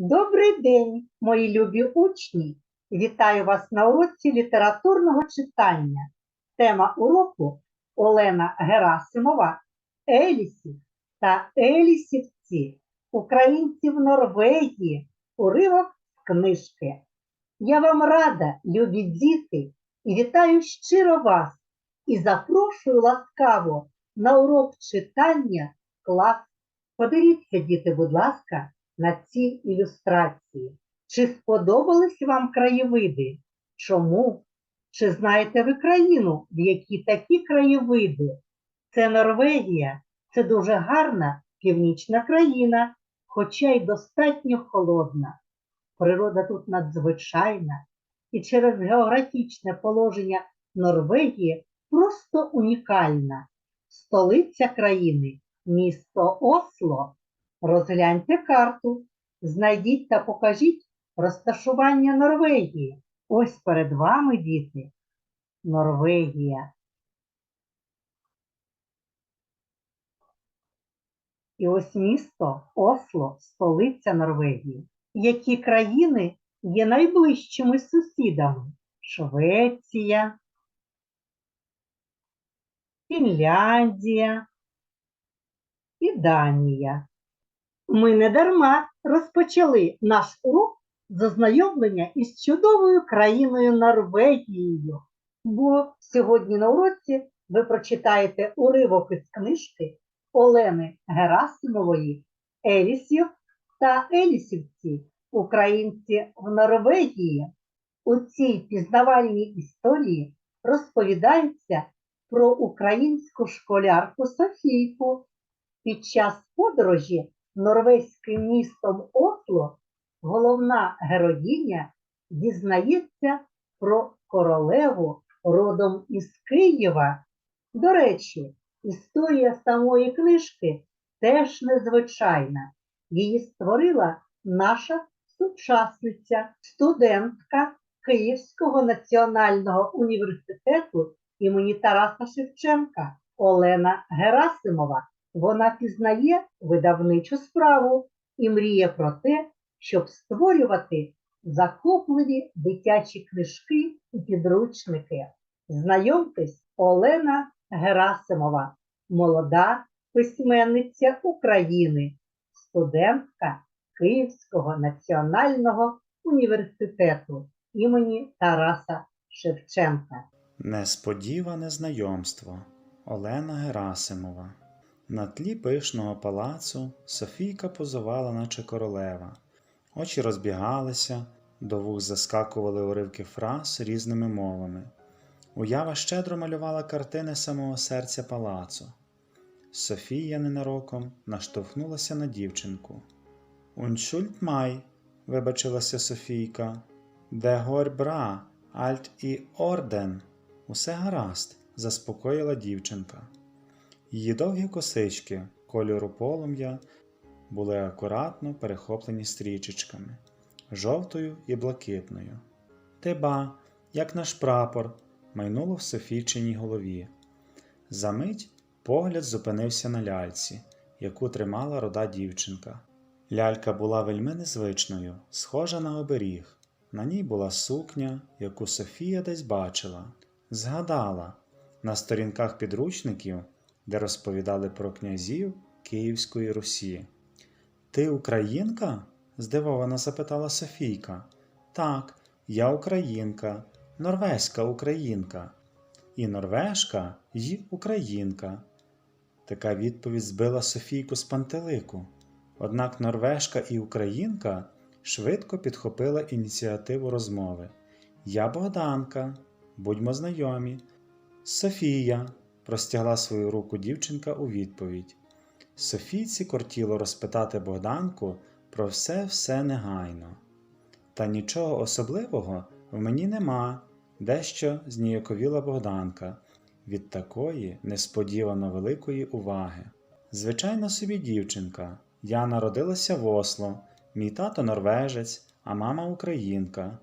Добрий день, мої любі учні! Вітаю вас на уроці літературного читання. Тема уроку Олена Герасимова Елісів та Елісівці, українці в Норвегії, уривок з книжки. Я вам рада, любі діти, і вітаю щиро вас і запрошую ласкаво на урок читання клас. Подивіться, діти, будь ласка, на ці ілюстрації. Чи сподобались вам краєвиди? Чому? Чи знаєте ви країну, в якій такі краєвиди? Це Норвегія, це дуже гарна північна країна, хоча й достатньо холодна. Природа тут надзвичайна, і через географічне положення Норвегії просто унікальна. Столиця країни місто Осло. Розгляньте карту, знайдіть та покажіть розташування Норвегії. Ось перед вами, діти, Норвегія. І ось місто Осло, столиця Норвегії. Які країни є найближчими сусідами? Швеція, Фінляндія і Данія. Ми не дарма розпочали наш урок з ознайомлення із чудовою країною Норвегією. Бо сьогодні на уроці ви прочитаєте уривок із книжки Олени Герасимової Елісів та Елісівці, українці в Норвегії. У цій пізнавальній історії розповідається про українську школярку Софійку. Під час подорожі норвезьким містом Осло головна героїня дізнається про королеву родом із Києва. До речі, історія самої книжки теж незвичайна. Її створила наша сучасниця, студентка Київського національного університету імені Тараса Шевченка Олена Герасимова. Вона пізнає видавничу справу і мріє про те, щоб створювати захопливі дитячі книжки і підручники. Знайомтесь, Олена Герасимова, молода письменниця України, студентка Київського національного університету імені Тараса Шевченка. Несподіване знайомство Олена Герасимова. На тлі пишного палацу Софійка позувала, наче королева. Очі розбігалися, до вух заскакували уривки фраз різними мовами. Уява щедро малювала картини самого серця палацу. Софія ненароком наштовхнулася на дівчинку. Уншульт май, вибачилася Софійка. Де гор бра, альт і орден. Усе гаразд, заспокоїла дівчинка. Її довгі косички кольору полум'я були акуратно перехоплені стрічечками, жовтою і блакитною. Теба, як наш прапор, майнуло в Софійчиній голові. Замить погляд зупинився на ляльці, яку тримала рода дівчинка. Лялька була вельми незвичною, схожа на оберіг. На ній була сукня, яку Софія десь бачила, згадала на сторінках підручників, де розповідали про князів Київської Русі. Ти українка? здивовано запитала Софійка. Так, я українка, норвезька українка. І норвежка, й українка. Така відповідь збила Софійку з пантелику. Однак норвежка і українка швидко підхопила ініціативу розмови. Я Богданка, будьмо знайомі. Софія, простягла свою руку дівчинка у відповідь. Софійці кортіло розпитати Богданку про все все негайно. Та нічого особливого в мені нема, дещо зніяковіла Богданка від такої несподівано великої уваги. Звичайно собі дівчинка, я народилася в Осло, мій тато норвежець, а мама українка.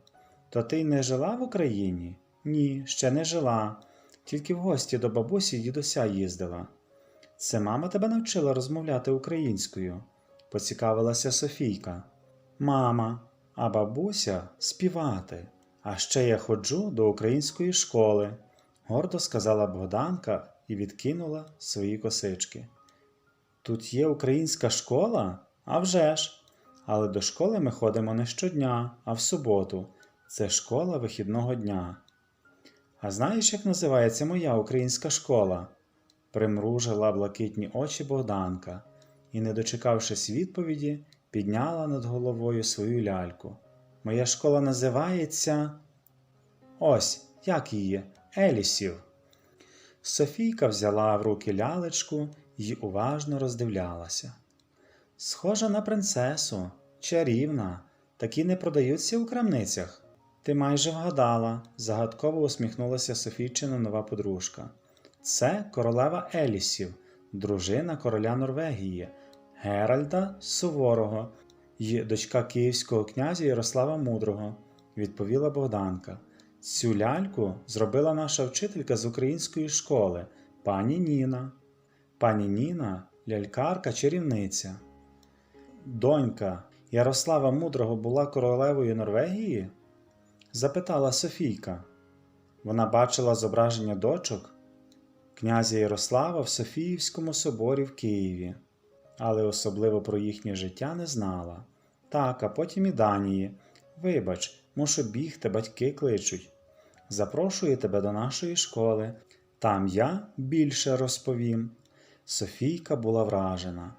То ти не жила в Україні? Ні, ще не жила, тільки в гості до бабусі дідуся їздила. Це мама тебе навчила розмовляти українською, поцікавилася Софійка. мама, а бабуся співати. А ще я ходжу до української школи, гордо сказала Богданка і відкинула свої косички. Тут є українська школа? А вже ж! Але до школи ми ходимо не щодня, а в суботу. Це школа вихідного дня. А знаєш, як називається моя українська школа? примружила блакитні очі Богданка і, не дочекавшись відповіді, підняла над головою свою ляльку. Моя школа називається. Ось, як її, Елісів. Софійка взяла в руки лялечку і уважно роздивлялася. Схожа на принцесу, чарівна, такі не продаються у крамницях. Ти майже вгадала, загадково усміхнулася Софійчина нова подружка. Це королева Елісів, дружина короля Норвегії, Геральда Суворого і дочка київського князя Ярослава Мудрого, відповіла Богданка. Цю ляльку зробила наша вчителька з української школи, пані Ніна. Пані Ніна лялькарка чарівниця. Донька Ярослава Мудрого була королевою Норвегії? Запитала Софійка. Вона бачила зображення дочок князя Ярослава в Софіївському соборі в Києві, але особливо про їхнє життя не знала. Так, а потім і Данії. Вибач, мушу бігти, батьки кличуть. Запрошую тебе до нашої школи. Там я більше розповім. Софійка була вражена.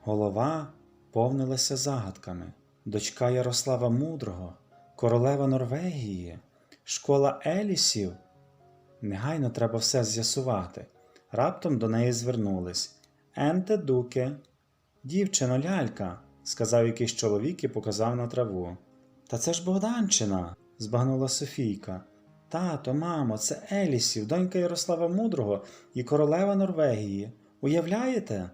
Голова повнилася загадками. Дочка Ярослава Мудрого, королева Норвегії, школа Елісів. Негайно треба все з'ясувати. Раптом до неї звернулись. Енте дуке. Дівчино, лялька, сказав якийсь чоловік і показав на траву. Та це ж Богданчина, збагнула Софійка. Тато, мамо, це Елісів, донька Ярослава Мудрого і королева Норвегії. Уявляєте?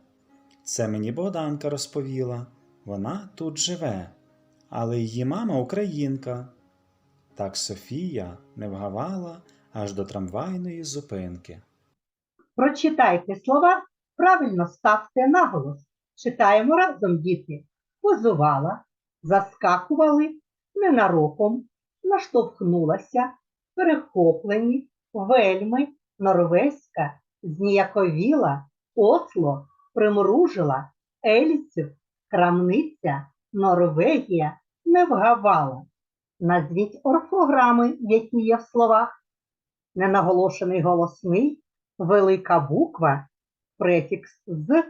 Це мені Богданка розповіла. Вона тут живе, але її мама українка. Так Софія не вгавала аж до трамвайної зупинки. Прочитайте слова, правильно ставте наголос. Читаємо разом, діти. Позувала, заскакували, ненароком, наштовхнулася, перехоплені, вельми, норвезька, зніяковіла, осло, примружила, ельців, крамниця, Норвегія не вгавала. Назвіть орфограми, які є в словах. Ненаголошений голосний, велика буква, префікс з,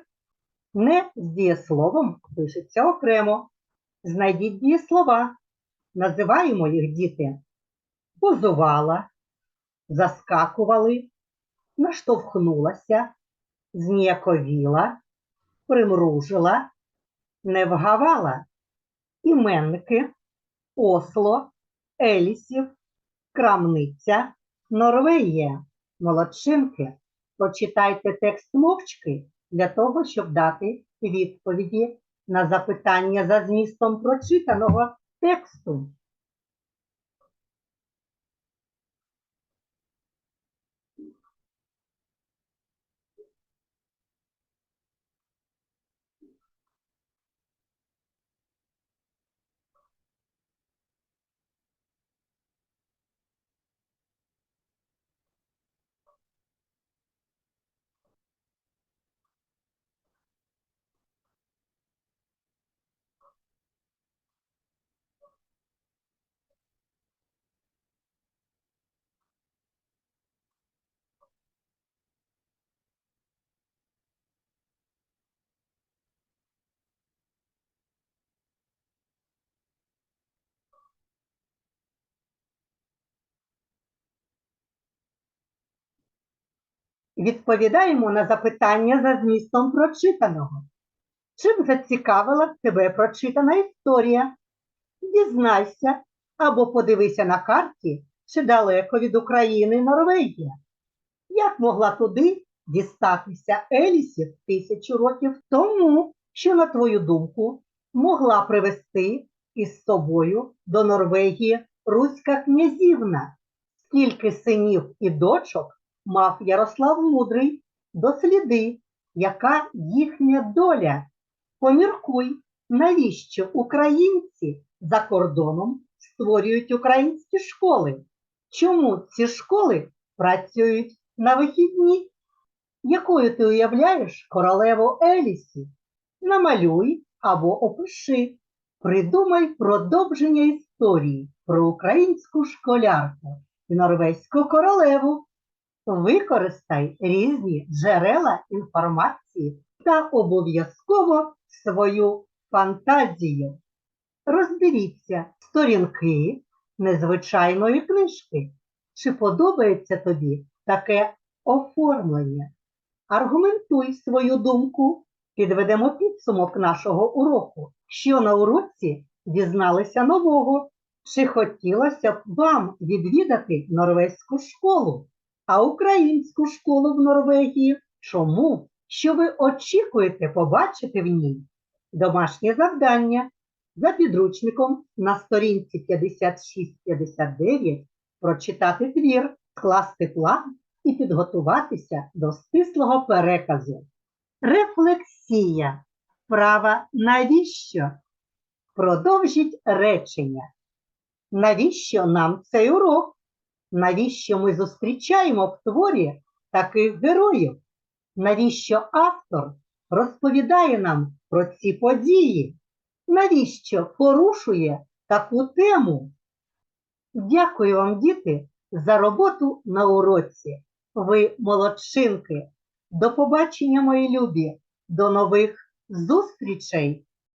не з дієсловом пишеться окремо. Знайдіть дієслова. Називаємо їх діти. Позувала, заскакували, наштовхнулася, зніяковіла, примружила, не вгавала. Іменники, осло, елісів, крамниця, Норвегія, молодчинки. Прочитайте текст мовчки для того, щоб дати відповіді на запитання за змістом прочитаного тексту. Відповідаємо на запитання за змістом прочитаного. Чим зацікавила тебе прочитана історія? Дізнайся або подивися на карті, чи далеко від України Норвегія. Як могла туди дістатися Елісів тисячу років тому, що, на твою думку, могла привезти із собою до Норвегії Руська князівна? Скільки синів і дочок мав Ярослав Мудрий? Досліди, яка їхня доля? Поміркуй, навіщо українці за кордоном створюють українські школи? Чому ці школи працюють на вихідні? Якою ти уявляєш королеву Елісі? Намалюй або опиши. Придумай продовження історії про українську школярку і норвезьку королеву. Використай різні джерела інформації та обов'язково свою фантазію. Розберіться сторінки незвичайної книжки. Чи подобається тобі таке оформлення? Аргументуй свою думку, підведемо підсумок нашого уроку. Що на уроці дізналися нового? Чи хотілося б вам відвідати норвезьку школу, а українську школу в Норвегії? Чому? Що ви очікуєте побачити в ній? Домашнє завдання за підручником на сторінці 56-59 прочитати твір, скласти план і підготуватися до стислого переказу. Рефлексія. Права навіщо? Продовжіть речення. Навіщо нам цей урок? Навіщо ми зустрічаємо в творі таких героїв? Навіщо автор розповідає нам про ці події? Навіщо порушує таку тему? Дякую вам, діти, за роботу на уроці. Ви молодчинки. До побачення, мої любі, до нових зустрічей!